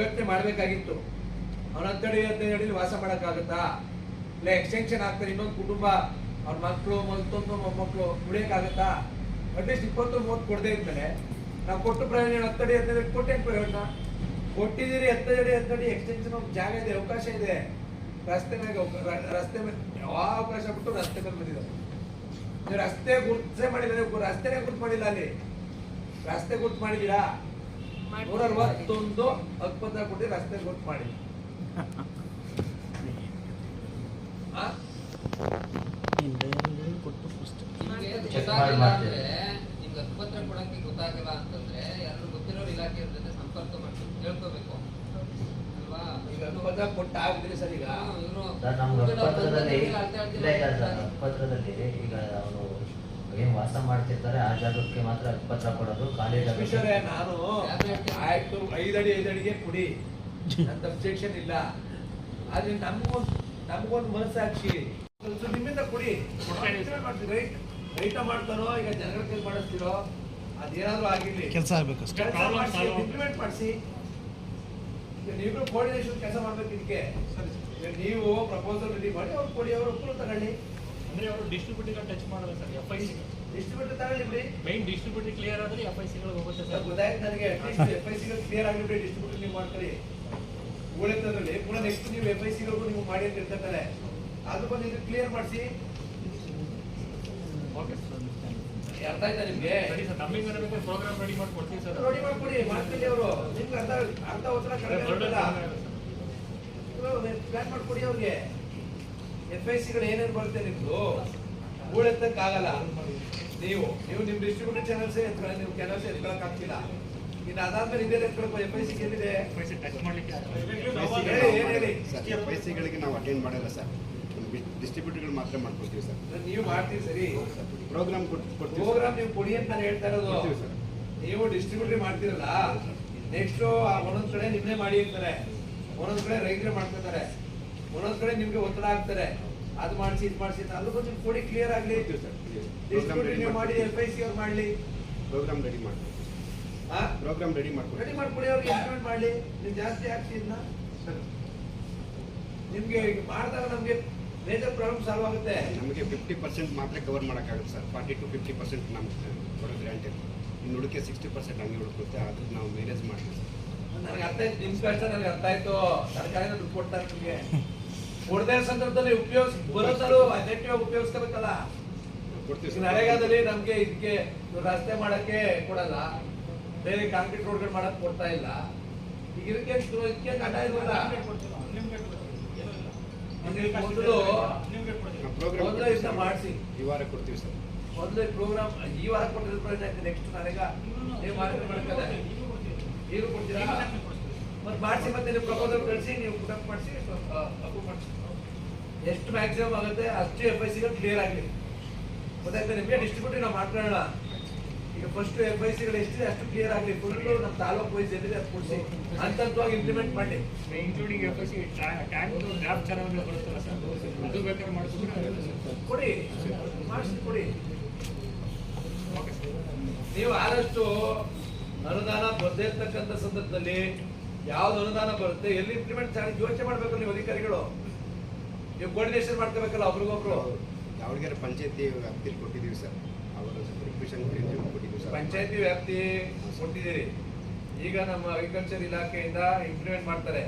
ಯೋಚನೆ ಮಾಡಬೇಕಾಗಿತ್ತು. ಹತ್ತಡಿ ಹದಿನೈದು ಅಡಿಲಿ ವಾಸ ಮಾಡೋಕ್ಕಾಗುತ್ತಾ? ಇಲ್ಲ ಎಕ್ಸ್ಟೆನ್ಷನ್ ಆಗ್ತಾರೆ, ಇನ್ನೊಂದು ಕುಟುಂಬ, ಅವ್ರ ಮಕ್ಕಳು ಮತ್ತೊಂದು ಮೊಮ್ಮಕ್ಕಳು ಉಳಿಯಕ್ಕಾಗತ್ತಾ? ಅಟ್ಲೀಸ್ಟ್ ಇಪ್ಪತ್ತು, ಮೂವತ್ತು ಕೊಡದೆ ಇದ್ಮೇಲೆ ನಾವು ಕೊಟ್ಟು ಪ್ರಯೋಜನ ಹತ್ತಡಿ, ಹದಿನೈದು ಅಡಿ ಕೊಟ್ಟೇನು ಪ್ರಯೋಜನ ಕೊಟ್ಟಿದ್ದೀರಿ, ಹತ್ತಡಿ ಹತ್ತಡಿ ಎಕ್ಸ್ಟೆನ್ಷನ್ ಜಾಗ ಇದೆ, ಅವಕಾಶ ಇದೆ. ರಸ್ತೆ ಮೇಲೆ ರಸ್ತೆ ಮೇಲೆ ಯಾವ ಅವಕಾಶ ಬಿಟ್ಟು ರಸ್ತೆ ಮೇಲೆ ಬಂದಿದ್ದಾರೆ ನೀವು ರಸ್ತೆ ಗುರ್ತೇ ಮಾಡಿಲ್ಲ ರಸ್ತೆನೇ ಗುರ್ತು ಮಾಡಿಲ್ಲ ಅಲ್ಲಿ. ರಸ್ತೆ ಗುರ್ತು ಮಾಡಿದ್ದೀರಾ? ನೂರ ಅರವತ್ತೊಂದು ಹಕ್ಕುಪತ್ರ ಕೋಟಿ ರಸ್ತೆ ಗೊತ್ತು ಮಾಡಿ? ನಿಮ್ಗೆ ಕೊಡಕ್ಕೆ ಗೊತ್ತಾಗಿಲ್ಲ ಅಂತಂದ್ರೆ ಯಾರು ಗೊತ್ತಿರೋರು ಇಲಾಖೆ ಜೊತೆ ಸಂಪರ್ಕ ಮಾಡ್ಕೊಂಡು ಕೇಳ್ಕೋಬೇಕು ಅಲ್ವಾ? ಈಗ ಆಗಿದ್ರಿ ಸರ್ ಈಗ. ಹುಡುಗರು ಪತ್ರದಲ್ಲಿ ಈಗ ವಾಸ ಮಾಡ್ತಿರ್ತಾರೆ ಆ ಜಾಗಕ್ಕೆ ಮಾತ್ರ ಪತ್ರ ಕೊಡೋದು ಖಾಲಿ ನಾನು? ಆಯ್ತು ಐದಡಿ ಐದಡಿಗೆ ಕೊಡಿ. ಅಂತ ಅಬ್ಜೆಕ್ಷನ್ ಇಲ್ಲ. ಆದ್ರೆ ನಮ್ಗೊಂದು ನಮ್ಗೊಂದು ಮನಸ್ಸಾಕ್ಷಿ. ನಿಮ್ಮಿಂದ ಕೊಡಿ. ರೈಟ್ ರೈತ ಮಾಡ್ತಾರೋ ಈಗ ಜನಗಳ ಕೈಲಿ ಮಾಡಿಸ್ತಿರೋ ಅದೇನಾದ್ರೂ ಆಗಿರ್ಲಿ. ಕೆಲಸ ಆಗ್ಬೇಕು. ಇಂಪ್ಲಿಮೆಂಟ್ ಮಾಡಿಸಿ ನೀವು ಕೋಡಿನೇಷನ್ ಕೆಲಸ ಮಾಡ್ಬೇಕು ಇದಕ್ಕೆ. ಈಗ ನೀವು ಪ್ರಪೋಸಲ್ ರೆಡಿ ಮಾಡಿ ಅವ್ರು ಕೊಡಿ ಅವ್ರು ಒಪ್ಪಲು ತಗೊಳ್ಳಿ. ಅಂದ್ರೆ ಅವರು ಡಿಸ್ಟ್ರಿಬ್ಯೂಟರ್ ಟಚ್ ಮಾಡಲ್ಲ sir F I C distributor ತಗೊಳ್ಳಿ ಬಿಡಿ. ಮೈನ್ ಡಿಸ್ಟ್ರಿಬ್ಯೂಟರ್ ಕ್ಲಿಯರ್ ಆದ್ರೆ ಎಫ್ ಐ ಸಿಗಳು ಹೋಗುತ್ತೆ ಸರ್. ಗೊತ್ತಾಯ್ತು ನನಗೆ at least F I C clear ಆಗಿಬಿಟ್ಟು ಡಿಸ್ಟ್ರಿಬ್ಯೂಟರ್ ನೀವು ಮಾಡ್ಕೊಳ್ಳಿ. ಉಳಿತದ್ರಲ್ಲಿ ಪುನಃ ನೆಕ್ಸ್ಟ್ ನೀವು ಎಫ್ ಐ ಸಿಗಳಿಗೂ ನೀವು ಮಾಡಿ ಅಂತ ಇರ್ತಾರೆ ಅದು ಬಂದು ಇದು ಕ್ಲಿಯರ್ ಮಾಡಿಸಿ. ಓಕೆ ಸರ್ ಅರ್ಥ ಆಯ್ತಾ ನಿಮ್ಗೆ? ಸರಿ ಸರ್ ನಮಗೆ ಬೇಕಾದ್ರೆ ಪ್ರೋಗ್ರಾಮ್ ರೆಡಿ ಮಾಡಿ ಕೊಡ್ತೀವಿ ಸರ್. ಮಾಡಿ ಕೊಡಿ ಮಾಡ್ತೀನಿ ಅವರು. ನಿಮ್ಗೆ ಅರ್ಥ ಅರ್ಥ ಒತ್ತಡ ಕಡಿಮೆ ಪ್ಲಾನ್ ಮಾಡ್ಕೊಡಿ ಅವ್ರಿಗೆ. ಎಫ್ ಐ ಸಿಗಳು ಏನೇನು ಬರುತ್ತೆ ನಿಮ್ದು? ಹೂಳೆತ್ತಕ್ಕಾಗಲ್ಲ ನೀವು ನೀವು ನಿಮ್ ಡಿಸ್ಟ್ರಿಬ್ಯೂಟರ್ ಚಾನಲ್ಸ್ ಎತ್ಕೊಳ್ಳಿ ನೀವು ಕೆಲಸ ಎತ್ಕೊಳಕ್ ಆಗ್ತಿಲ್ಲ. ಇನ್ನು ಅದಾದ್ಮೇಲೆ ಇದೇ ಎತ್ಕೊಳಕ್ ಎಫ್ ಐ ಸಿ ಎಲ್ಲಿದೆ ಎಫ್ ಐ ಸಿ ಟಚ್ ಮಾಡ್ಲಿಕ್ಕೆ ಹೇಳಿ ಏನ್ ಹೇಳಿ ಸರ್ ಎಫ್ ಐ ಸಿಗಳಿಗೆ ನಾವು ಅಟೆಂಡ್ ಮಾಡಲ್ಲ ಸರ್. ಡಿಸ್ಟ್ರಿಬ್ಯೂಟರ್ಗಳು ಮಾತ್ರ ಮಾಡ್ಕೊಡ್ತೀವಿ ಸರ್. ನೀವು ಮಾಡ್ತೀವಿ ಸರಿ. ಪ್ರೋಗ್ರಾಮ್ ಕೊಡ್ತೀವಿ ಪ್ರೋಗ್ರಾಮ್ ನೀವು ಕೊಡಿ ಅಂತ ನಾನು ಹೇಳ್ತಾ ಇರೋದು. ನೀವು ಡಿಸ್ಟ್ರಿಬ್ಯೂಟರ್ ಮಾಡ್ತಿರಲ್ಲ? ನೆಕ್ಸ್ಟ್ ಒಂದೊಂದ್ ಕಡೆ ನಿಮ್ನೆ ಮಾಡಿ ಅಂತಾರೆ. ಒಂದೊಂದ್ ಕಡೆ ರೈತರು ಮಾಡ್ಕೊತಾರೆ. ಒಂದೊಂದ್ ಕಡೆ ನಿಮ್ಗೆ ಒತ್ತಡ ಆಗ್ತಾರೆ ಅದು ಮಾಡಿಸಿ ಇದು ಮಾಡಿಸಿ ಅದ್ರ ಬಗ್ಗೆ ಕೊಡಿ ಕ್ಲಿಯರ್ ಆಗಲಿ. ನೀವು ಮಾಡಿ ಎಲ್ ಐ ಸಿ ಅವ್ರು ಮಾಡಲಿ. ಪ್ರೋಗ್ರಾಮ್ ರೆಡಿ ಮಾಡಿ ಹಾ ಪ್ರೋಗ್ರಾಮ್ ರೆಡಿ ರೆಡಿ ಮಾಡ್ಕೊಡ್ತೀವಿ ಮಾಡ್ಕೊಡಿ ಅವ್ರಿಗೆ ಇಂಪ್ಲಿಮೆಂಟ್ ಮಾಡಲಿ. ನೀವು ಜಾಸ್ತಿ ಹಾಕ್ಸಿ ಇದನ್ನ ನಿಮ್ಗೆ ಈಗ ಮಾಡಿದಾಗ ನಮಗೆ ಮೇಜರ್ ಪ್ರಾಬ್ಲಮ್ ಸಾಲ್ವ್ ಆಗುತ್ತೆ. ನಮಗೆ ಫಿಫ್ಟಿ ಪರ್ಸೆಂಟ್ ಮಾತ್ರ ಕವರ್ ಮಾಡೋಕ್ಕಾಗುತ್ತೆ sir forty to fifty percent ನಮ್ಗೆ ಕೊಡೋ ಗ್ರಾಂಟೆಡ್ ಇನ್ನು ಹುಡುಕೆ ಸಿಕ್ಸ್ಟಿ ಪರ್ಸೆಂಟ್ ಹಂಗೆ ಹುಡುಕುತ್ತೆ ಅದಕ್ಕೆ ನಾವು ಮ್ಯಾನೇಜ್ ಮಾಡ್ತೀವಿ ನನಗೆ ಅರ್ಥ ಆಯ್ತು. ನಿಮ್ ಕಷ್ಟ ನನಗೆ ಅರ್ಥ ಆಯ್ತು. ಸರ್ಕಾರ ದುಡ್ಡು ಕೊಡ್ತಾರೆ ನಿಮ್ಗೆ. ಕೊಡದೇ ಸಂದರ್ಭದಲ್ಲಿ ಉಪಯೋಗ ಬರೋಸಲು ಆಗಿ ಉಪಯೋಗಿಸ್ಕೋಬೇಕಲ್ಲ? ನರೇಗಾದಲ್ಲಿ ನಮ್ಗೆ ಇದಕ್ಕೆ ರಸ್ತೆ ಮಾಡಕ್ಕೆ ಕೊಡಲ್ಲ. ಬೇರೆ ಕಾಂಕ್ರೀಟ್ ರೋಡ್ಗಳು ಮಾಡಕ್ ಕೊಡ್ತಾ ಇಲ್ಲ. ಈಗ ಇದಕ್ಕೆ ಇದಕ್ಕೆ ಕಟ ಇಲ್ವಲ್ಲ ನೀವು ಮೊದಲು ಇದನ್ನ ಮಾಡಿಸಿ. ಈ ವಾರ ಕೊಡ್ತೀವಿ ಸರ್. ಮೊದಲು ಪ್ರೋಗ್ರಾಮ್ ಈ ವಾರ ಕೊಟ್ಟಿರೋ ಪ್ರಯೋಜನ ಆಯ್ತು. ನೆಕ್ಸ್ಟ್ ನರೇಗಾ ನೀವು ಮಾಡ್ತಾರೆ ಕೊಡ್ತೀರಾ? ಮತ್ತೆ ಮಾಡಿಸಿ ಮತ್ತೆ ನೀವು ಪ್ರಪೋಸಲ್ ಕಳಿಸಿ ನೀವು ಕುಟಕ್ ಮಾಡಿಸಿ ಅಪ್ರೂವ್ ಮಾಡಿಸಿ. ಎಷ್ಟು ಮ್ಯಾಕ್ಸಿಮಮ್ ಆಗುತ್ತೆ ಅಷ್ಟು ಎಫ್ ಐ ಸಿಗಳು ಕ್ಲಿಯರ್ ಆಗಲಿ. ಗೊತ್ತಾಯ್ತಾ ನಿಮಗೆ? ಡಿಸ್ಟ್ರಿಬ್ಯೂಟಿವ್ ನಾವು ಮಾಡ್ಕೊಳ್ಳೋಣ. ಈಗ ಫಸ್ಟ್ ಎಫ್ ಐ ಸಿಗಳು ಎಷ್ಟಿದೆ ಅಷ್ಟು ಕ್ಲಿಯರ್ ಆಗಲಿ. ಫುಲ್ಲು ನಮ್ಮ ತಾಲೂಕು ವೈಸ್ ಎಲ್ಲಿದೆ ಅದು ಕೊಡಿಸಿ. ಹಂತವಾಗಿ ಇಂಪ್ಲಿಮೆಂಟ್ ಮಾಡಿ. Including F I C tank lab channel ಬರುತ್ತಲ್ಲ ಸರ್? ಅದು ಬೇಕಾದ್ರೆ ಮಾಡಿಸ್ಬಿಟ್ರೆ ಕೊಡಿ. ಮಾಡಿಸಿ ಕೊಡಿ. ನೀವು ಆದಷ್ಟು ಅನುದಾನ ಬರ್ದೇ ಇರ್ತಕ್ಕಂಥ ಸಂದರ್ಭದಲ್ಲಿ ಯಾವ್ದು ಅನುದಾನ ಬರುತ್ತೆ ಎಲ್ಲಿ ಇಂಪ್ಲಿಮೆಂಟ್ ಯೋಚನೆ ಮಾಡ್ಬೇಕು ನೀವು ಅಧಿಕಾರಿಗಳು? ನೀವು ಕೋರ್ಡಿನೇಷನ್ ಮಾಡ್ಕೋಬೇಕಲ್ಲ ಒಬ್ರಿಗೊಬ್ರು? ದಾವಣಗೆರೆ ಪಂಚಾಯತಿ ವ್ಯಾಪ್ತಿಯಲ್ಲಿ ಕೊಟ್ಟಿದ್ದೀವಿ ಸರ್. ಅವರ ರಿಕ್ವೆಷನ್ ಕೊಟ್ಟಿದ್ದೀವಿ ಸರ್. ಪಂಚಾಯತಿ ವ್ಯಾಪ್ತಿ ಕೊಟ್ಟಿದ್ದೀರಿ. ಈಗ ನಮ್ಮ ಅಗ್ರಿಕಲ್ಚರ್ ಇಲಾಖೆಯಿಂದ ಇಂಪ್ಲಿಮೆಂಟ್ ಮಾಡ್ತಾರೆ.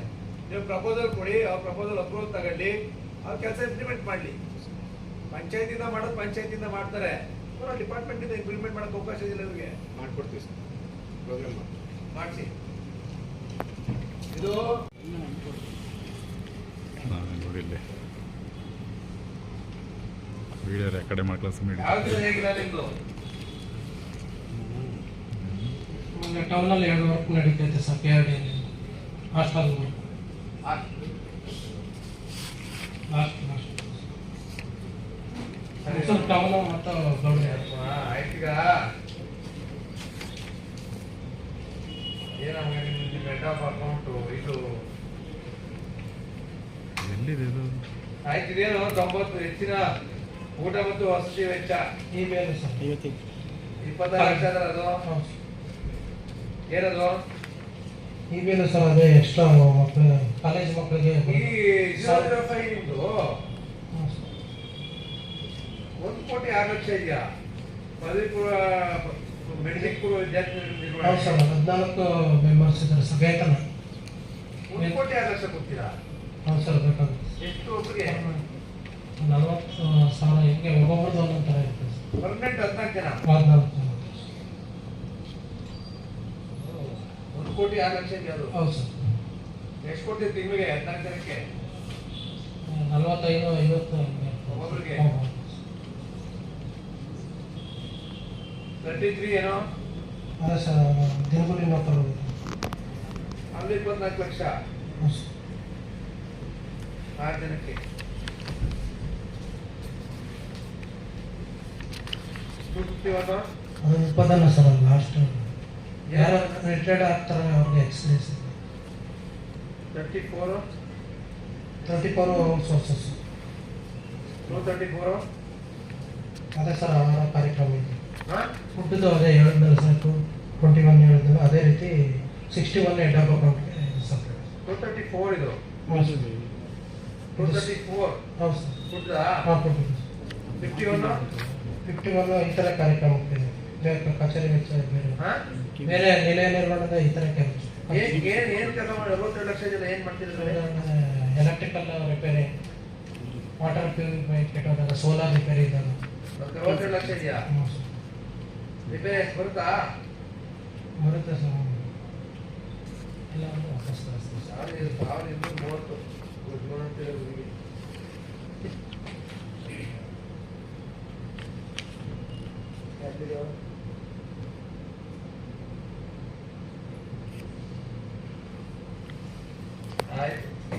ನೀವು ಪ್ರಪೋಸಲ್ ಕೊಡಿ ಅವ್ರ ಪ್ರಪೋಸಲ್ ಅಪ್ರೂವಲ್ ತಗೊಳ್ಳಿ ಅವ್ರ ಕೆಲಸ ಇಂಪ್ಲಿಮೆಂಟ್ ಮಾಡಲಿ. ಪಂಚಾಯತಿಯಿಂದ ಮಾಡೋದು ಪಂಚಾಯತಿಯಿಂದ ಮಾಡ್ತಾರೆ. ಡಿಪಾರ್ಟ್ಮೆಂಟ್ ಇಂದ ಇಂಪ್ಲಿಮೆಂಟ್ ಮಾಡಕ್ಕೆ ಅವಕಾಶ ಇಲ್ಲ ಇವ್ರಿಗೆ. ಮಾಡ್ಕೊಡ್ತೀವಿ ಸರ್. ಪ್ರೋಗ್ರಾಮ್ ಮಾಡಿ ಮಾಡಿಸಿ. ಇದು ನೋಡಿಲ್ಲಿ ವಿಡಿಯೋ ರೆಕಾರ್ಡ್ ಮಾಡ್ಕೊಳ್ಳೋ ಸುಮ್ಮನೆ ಮೊನ್ನೆ ಟೌನಲ್ಲಿ ಎರಡು work ನಡೀತೈತೆ sir K R D hostel last town ಮತ್ತು ದೊಡ್ಡ ಆಯ್ತೀಗ ಏನಮ್ಮ ಮೆಟ್ ಆಫ್ ಅಕೌಂಟು ಇದು. ಎಲ್ಲಿದೆ ಇದು? ಆಯ್ತು ಇದೇನು ತೊಂಬತ್ತು ಹೆಚ್ಚಿನ ಊಟ ಮತ್ತು ವಸತಿ ವೆಚ್ಚ ಈ ಮೇಲೆ ಇಪ್ಪತ್ತಾರು ಲಕ್ಷ ಅದು ಏನದು? ಈಗೇನು ಸರ್ ಅದೇ ಎಕ್ಸ್ಟ್ರಾ ಮಕ್ಕಳು ಕಾಲೇಜ್ ಮಕ್ಕಳಿಗೆ ಈ ನಿಮ್ದು. ಒಂದು ಕೋಟಿ ಆರು ಲಕ್ಷ ಇದೆಯಾ? ಪದವಿ ಪೂರ್ವ ಹೌದು ಸರ್ ಹದಿನಾಲ್ಕು ಮೆಂಬರ್ಸ್ ಇದ್ದಾರೆ ಸರ್ ವೇತನ. ಕೋಟಿ ಆರು ಲಕ್ಷ ಕೊಡ್ತೀರಾ? ಹೌದು ಸರ್ ಬೇಕಾಗುತ್ತೆ. ಎಷ್ಟು ಒಬ್ಬರಿಗೆ ನಲವತ್ತು ಸಾವಿರ ಹಿಂಗೆ ಒಬ್ಬೊಬ್ರದ್ದು ಒಂದೊಂದು ಥರ ಇರ್ತದೆ ಪರ್ಮನೆಂಟ್ ಹದಿನಾಲ್ಕು ಜನ? ಹದಿನಾಲ್ಕು ಜನ. ಒಂದು ಕೋಟಿ ಆರು ಲಕ್ಷ ಅದು. ಹೌದು ಸರ್. ಎಷ್ಟು ಕೊಡ್ತೀವಿ ತಿಂಗಳಿಗೆ ಹದಿನಾಲ್ಕು ಜನಕ್ಕೆ? ನಲವತ್ತೈದು ಐವತ್ತು. ಒಬ್ಬೊಬ್ರಿಗೆ? ಹೌದು. ತರ್ಟಿ ತ್ರೀ ಏನೋ ಅದೇ ಸರ್ ದಿನಗೂಲಿ ನೌಕರರು ಅಲ್ಲಿ ಇಪ್ಪತ್ನಾಲ್ಕು ಲಕ್ಷ ಹೌದು ಸರ್ ಆರು ಜನಕ್ಕೆ ಟೂ ಫಿಫ್ಟಿ ಒನ್ ಅದು ಇಪ್ಪತ್ತಲ್ಲ ಸರ್ ಅದು ಲಾಸ್ಟ್ ಯಾರು ರಿಟೈರ್ಡ್ ಆಗ್ತಾರೆ ಅವ್ರಿಗೆ ಎಕ್ಸ್ಪೀರಿಯನ್ಸ್ ಇದೆ thirty four thirty four sources two thirty four ಅದೇ ಸರ್ ಅವರ ಕಾರ್ಯಕ್ರಮ ಇದೆ ಹಾಂ ಫುಡ್ದು ಅದೇ ಹೇಳಿದ್ಮೇಲೆ ಸಾಕು ಟ್ವೆಂಟಿ ಒನ್ ಹೇಳಿದ್ಮೇಲೆ ಅದೇ ರೀತಿ ಸಿಕ್ಸ್ಟಿ ಒನ್ ಆಫ್ ಅಕೌಂಟ್ಗೆ ಸಪ್ರೇಟ್ ಟೂ ತರ್ಟಿ ಫೋರ್ ಇದು. ಟೂ ತರ್ಟಿ ಫೋರ್ ಹೌದು ಸರ್. ಫುಡ್ದಾ ಹಾಂ ಫುಡ್ ಫಿಫ್ಟಿ ಒನ್ ಈ ಥರ ಕಾರ್ಯಕ್ರಮಕ್ಕೆ ಕಚೇರಿ ವೆಚ್ಚ ಬೇರೆ ಬೇರೆ ನಿಲಯ ನಿರ್ಮಾಣದ ಈ ಥರ ಕೆಲಸ. ಏನು ಏನ್ ಕೆಲಸ ಮಾಡಿ ಅರವತ್ತೆರಡು ಲಕ್ಷ ಜನ ಏನು ಮಾಡ್ತಿದ್ದಾರೆ ಎಲೆಕ್ಟ್ರಿಕಲ್ ರಿಪೇರಿ ವಾಟರ್ ಪ್ಯೂರಿಫೈ ಕೆಟ್ಟೋದಾಗ ಸೋಲಾರ್ ರಿಪೇರಿ ಇದ್ದಾಗ ಅರವತ್ತೆರಡು ಲಕ್ಷ ಇದೆಯಾ? ರಿಪೇರಿ ಎಷ್ಟು ಬರುತ್ತಾ? ಬರುತ್ತೆ ಸರ್. ಎಲ್ಲ ವಾಪಸ್ ಸರ್ ಸಾವಿರ ಸಾವಿರ ಇನ್ನೂರ ಮೂವತ್ತು. ಗುಡ್ ಅಂತ